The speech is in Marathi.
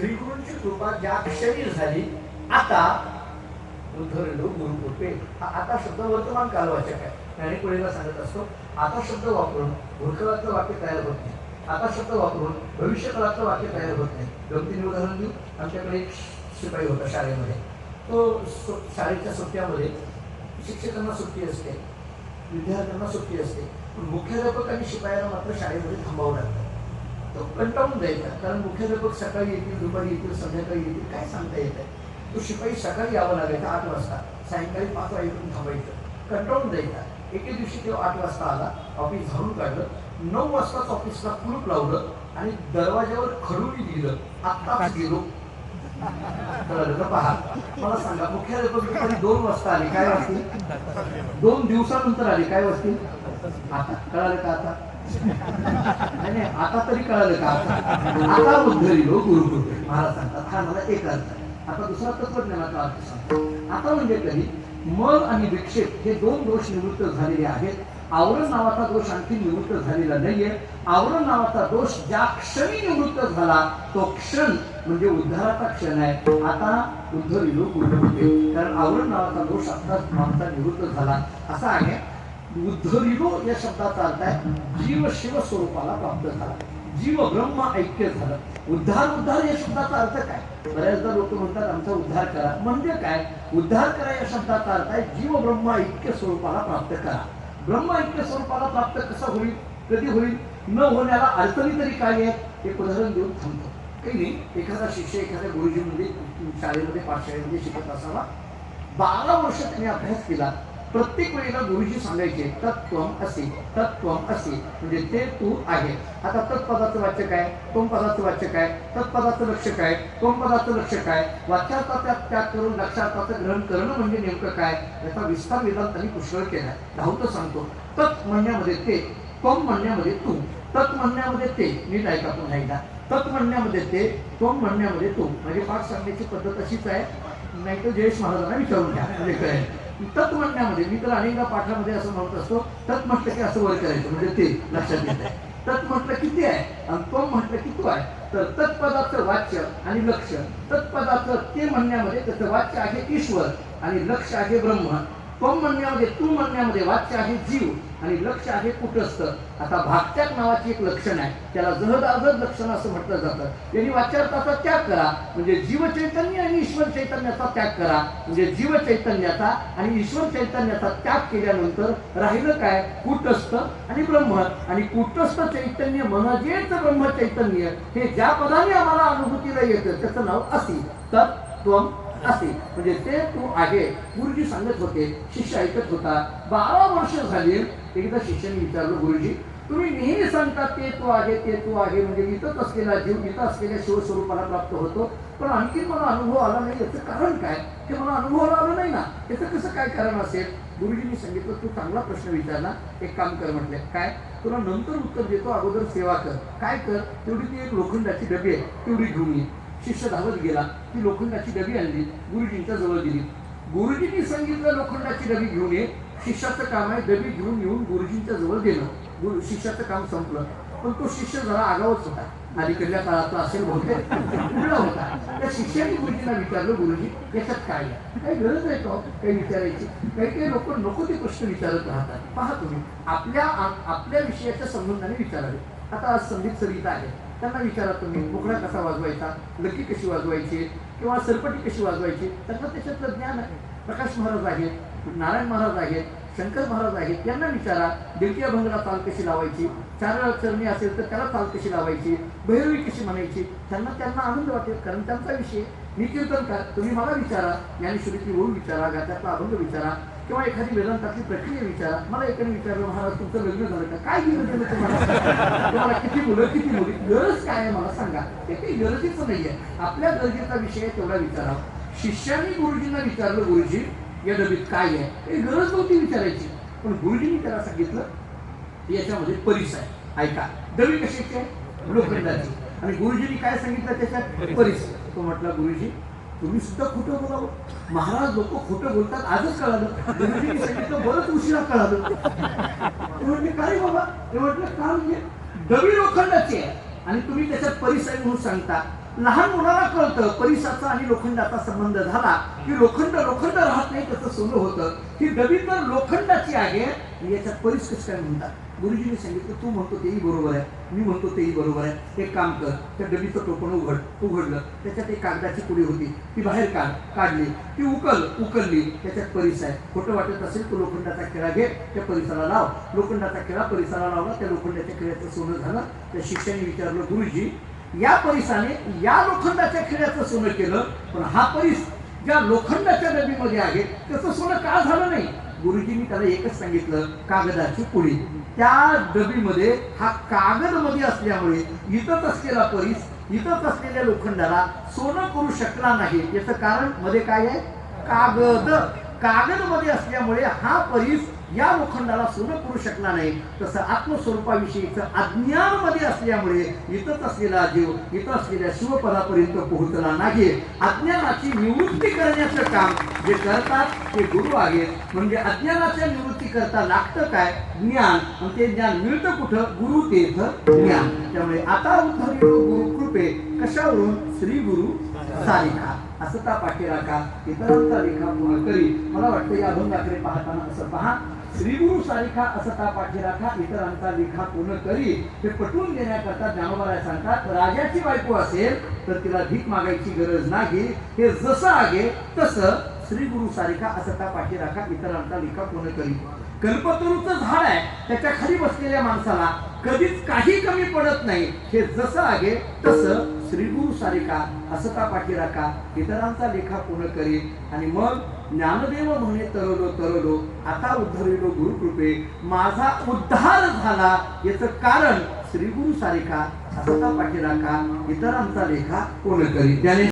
श्रीगुरूंची कृपा ज्या क्षणी झाली आता उद्धरलो गुरुकृपे हा आता शब्द वर्तमान कालवाचक आहे. ज्ञानीपुळेला सांगत असतो आता शब्द वापरून भूतकाळातलं वाक्य तयार होत नाही. आता शब्द वापरून भविष्यकाळातलं वाक्य तयार होत नाही. दोन तीन उदाहरण देऊ. आमच्याकडे एक शिपाई होता शाळेमध्ये. तो शाळेच्या सुट्ट्यामध्ये शिक्षकांना सुट्टी असते विद्यार्थ्यांना सुट्टी असते. पण मुख्याध्यापक आणि शिपायाला मात्र शाळेमध्ये थांबावं लागतं. तो कंटाळून जायचा. कारण मुख्याध्यापक सकाळी येतील दुपारी येतील संध्याकाळी येतील काय सांगता येत आहे तो शिपाई सकाळी यावं लागायचा आठ वाजता. सायंकाळी पाच वाजेपर्यंत थांबायचं. कंटाळून जायचा. एके दिवशी तो आठ वाजता आला ऑफिस झाडून काढलं. नऊ वाजताच ऑफिसला कुलूप लावलं आणि दरवाज्यावर खडूनी दिलं. आत्ताच गेलो. पहा. मला सांगा मुख्याध्यापक दुपारी दोन वाजता आले काय वाजतील? दोन दिवसानंतर आले काय वाजतील? आता. कळालं का आता? नाही आता तरी कळालं का? आता उद्धरी हो, उद्धरिलो गुरुकृपे हो. महाराज सांगतात हा मला एक अर्थ आता दुसरा तत्वज्ञानाचा अर्थ सांगतो. आता म्हणजे कधी मन आणि विक्षेप हे दोन दोष निवृत्त झालेले आहेत. आवरण नावाचा दोष आणखी निवृत्त झालेला नाहीये. आवरण नावाचा दोष ज्या क्षणी निवृत्त झाला तो क्षण म्हणजे उद्धाराचा क्षण आहे. आता उद्धव उद्धरिलो हो, गुरुकृपे कारण आवरण नावाचा दोष आत्ताच आमचा निवृत्त झाला. असा आहे. उद्धरिलो या शब्दाचा अर्थ आहे जीव शिव स्वरूपाला प्राप्त झाला जीव ब्रह्म ऐक्य झालं उद्धार उद्धार या शब्दाचा अर्थ काय बऱ्याचदा लोक म्हणतात आमचा उद्धार करा म्हणजे काय उद्धार करा या शब्दाचा अर्थ आहे जीव ब्रह्म ऐक्य स्वरूपाला प्राप्त करा ब्रह्म ऐक्य स्वरूपाला प्राप्त कसं होईल कधी होईल न होण्याला अडचणी तरी काय आहे एक उदाहरण देऊन थांबतो काही नाही एखादा शिष्य एखाद्या गुरुजीमध्ये शाळेमध्ये पाठशाळेमध्ये शिकत असावा बारा वर्ष त्यांनी अभ्यास केला प्रत्येक वेळेला गुरुजी सांगायचे तत्वम असे तत्वम असे. म्हणजे ते तू आहे. आता तत्पदाचं वाच्य काय? तोम पदाचं वाच्य काय? तत्पदाचं लक्ष काय? तोम पदाचं लक्ष काय? वाच्याचा त्याग त्याग करून लक्षार्थाचं ग्रहण करणं म्हणजे नेमकं काय? याचा विस्तार वेदांतांनी पुष्कळ केलाय. धावतं सांगतो तत् म्हणण्यामध्ये ते त्वम म्हणण्यामध्ये तू तत् म्हणण्यामध्ये ते. नीट ऐका पुन्हा एकदा. तत् म्हणण्यामध्ये ते त्वम म्हणण्यामध्ये तू. म्हणजे पाठ सांगण्याची पद्धत अशीच आहे. नाही तर जयेश महाराजांना विचारून घ्या. म्हणजे कळेल. तत् म्हणण्यामध्ये मी तर अनेकदा पाठामध्ये असं म्हणत असतो तत् म्हटलं की असं वर करायचं म्हणजे ते लक्षात येत आहे तत् म्हटलं किती आहे? आणि तो म्हटलं की आहे. तर तत्पदाचं वाच्य आणि लक्ष. तत्पदाचं ते म्हणण्यामध्ये त्याचं वाच्य आहे ईश्वर आणि लक्ष आहे ब्रह्म. पम म्हणण्यामध्ये तू म्हणण्यामध्ये वाच्य आहे जीव आणि लक्ष आहे कुटस्थ. आता भागत्याग नावाची एक लक्षण आहे. त्याला जहदाजद लक्षण असं म्हटलं जातं. यांनी वाच्यार्थाचा त्याग करा. म्हणजे जीव चैतन्य आणि ईश्वर चैतन्याचा त्याग करा. म्हणजे जीव चैतन्याचा आणि ईश्वर चैतन्याचा त्याग केल्यानंतर राहिलं काय? कुटस्थ आणि ब्रह्म. आणि कुटस्थ चैतन्य म्हणजेच ब्रह्म चैतन्य हे ज्या पदाने आम्हाला अनुभूतीला येतं त्याचं नाव असी तर असे. म्हणजे ते तू आहे. गुरुजी सांगत होते शिष्य ऐकत होता. बारा वर्ष झाली. एकदा शिष्याने विचारलं गुरुजी तुम्ही नेहमी सांगता ते तू आहे ते तू आहे. म्हणजे इथंच असलेला जीव इथं असलेल्या शिवस्वरूपाला प्राप्त होतो. पण आणखी मला अनुभव आला नाही. याचं कारण काय? हे मला अनुभवाला आलं नाही ना. याचं कसं काय कारण असेल? गुरुजींनी सांगितलं तू चांगला प्रश्न विचारला. एक काम कर म्हटले. काय? तुला नंतर उत्तर देतो. अगोदर सेवा कर. काय कर? तेवढी ती एक लोखंडाची डबी आहे. तेवढी घेऊन ये. शिष्य धावत गेला. ती लोखंडाची डबी आणली. गुरुजींच्या जवळ दिली गुरुजींनी सांगितलं लोखंडाची डबी घेऊन ये. शिष्याचं काम आहे डबी घेऊन येऊन गुरुजींच्या जवळ गेलं. गुरु शिष्याचं काम संपलं. पण तो शिष्य जरा आगावच होता. अलीकडल्या काळातला असेल बहुतेक. उघडा होता. त्या शिष्याने गुरुजींना विचारलं गुरुजी याच्यात काय आहे? काही गरज आहे का काही विचारायची. काही काही लोक नको ते प्रश्न विचारत राहतात. पहा तुम्ही आपल्या आपल्या विषयाच्या संबंधाने विचारावे. आता आज संगीत सरिता आहे. त्यांना विचारा तुम्ही मुखडा कसा वाजवायचा लकी कशी वाजवायची किंवा सरपटी कशी वाजवायची त्यांना त्याच्यातलं ज्ञान आहे. प्रकाश महाराज आहेत नारायण महाराज आहेत शंकर महाराज आहेत त्यांना विचारा दिलकिया भंगला ताल कशी लावायची चार चरणी असेल तर त्याला ताल कशी लावायची भैरवी कशी म्हणायची त्यांना त्यांना आनंद वाटेल कारण त्यांचा विषय मी कीर्तनकार तुम्ही मला विचारा ज्ञानेश्वरीची ओळ विचारा गात्यातला अभंग विचारा किंवा एखादी वेदांतातली प्रक्रिया विचारा मला एकाने विचारलं महाराज तुमचं लग्न झालं का? काय गेलं झालं तुम्हाला तुम्हाला किती मुलं किती मुली? गरज काय आहे मला सांगा. ते काही गरजेचं नाहीये आपल्या गरजेचा विषय तेवढा विचारा. शिष्याने गुरुजींना विचारलं गुरुजी या डबीत काय आहे? हे गरज नव्हती विचारायची. पण गुरुजींनी त्याला सांगितलं याच्यामध्ये परिस आहे. ऐका डबी कशाची आहे? लोखंडाची. आणि गुरुजींनी काय सांगितलं त्याच्यात? परिस. तो म्हटला गुरुजी तुम्ही सुद्धा खोटं बोलावं. महाराज लोक खोटं बोलतात आजच कळालं. सांगितलं बरंच उशिरा कळालं. ते म्हटले काय बाबा? ते म्हटलं का म्हणजे डबी लोखंडाची आहे. आणि तुम्ही त्याच्यात परिसर म्हणून सांगता. लहान मुलाला कळतं परिसाचा आणि लोखंडाचा संबंध झाला की लोखंड लोखंड राहत नाही त्याचं सोनं होतं. ही डबी तर लोखंडाची आहे. याच्यात परीस कसं काय म्हणतात? गुरुजीने सांगितलं तू म्हणतो तेही बरोबर आहे. मी म्हणतो तेही बरोबर आहे. एक काम कर त्या डबीचं टोपण उघड. उघडलं. त्याच्यात एक कागदाची पुडी होती. ती बाहेर काढ काढली. ती उकल उकलली. त्याच्यात परीस आहे. खोटं वाटत असेल तो लोखंडाचा खेळा घे त्या परिसराला लाव. लोखंडाचा खेळा परिसराला लावला त्या लोखंडाच्या खेळाचं सोनं झालं. त्या शिष्याने विचारलं गुरुजी या परिसाने या लोखंडाच्या खेळाचं सोनं केलं पण हा परिस ज्या लोखंडाच्या डबीमध्ये आहे त्याचं सोनं का झालं नाही? गुरुजींनी त्याला एकच सांगितलं कागदाची पुडी त्या डबीमध्ये हा कागदमध्ये असल्यामुळे इथंच असलेला परिस इथंच असलेल्या लोखंडाला सोनं करू शकला नाही. याचं कारण मध्ये काय आहे? कागद. कागदमध्ये असल्यामुळे हा परिस या लोखंडाला सोनं करू शकणार नाही. तसं आत्मस्वरूपाविषयीचं अज्ञानमध्ये असल्यामुळे इथंच असलेला जीव इथं असलेल्या शिवपदापर्यंत पोहोचला नाही. अज्ञानाची निवृत्ती करण्याचं काम जे करतात ते गुरु आहेत. म्हणजे अज्ञानाच्या निवृत्ती करता लागतं काय? ज्ञान. आणि ते ज्ञान मिळतं कुठं? गुरु तेथ ज्ञान. त्यामुळे आता उद्धव गुरु कृपे कशावरून? श्री गुरु सारिका. असता पाठीराखा. इतरांचा लेखा पूर्ण करी. मला वाटतं या अभंगाकडे पाहताना असं पहा. श्री गुरु सारिका असता पाठीराखा. इतरांचा लेखा पूर्ण करी. हे पटवून देण्याकरता ज्ञानोबाला सांगतात राजाची बायको असेल तर तिला भीक मागायची गरज नाही. हे जसं आहे तसं श्री गुरु सारिका असता पाठीराखा इतरांचा लिखा पूर्ण करी कल्पतरूचं झाड आहे त्याच्याखाली बसलेल्या माणसाला कधीच काही कमी पडत नाही. हे जसं आहे तसं श्री गुरु सारिका असता पाठीराखा इतरांचा लेखा पूर्ण करी आणि मग ज्ञानदेव म्हणे तरलो तरलो आता उद्धरिलो गुरुकृपे. माझा उद्धार झाला. याचं कारण श्री गुरु सारिका असता पाठीराखा इतरांचा लेखा पूर्ण करी त्याने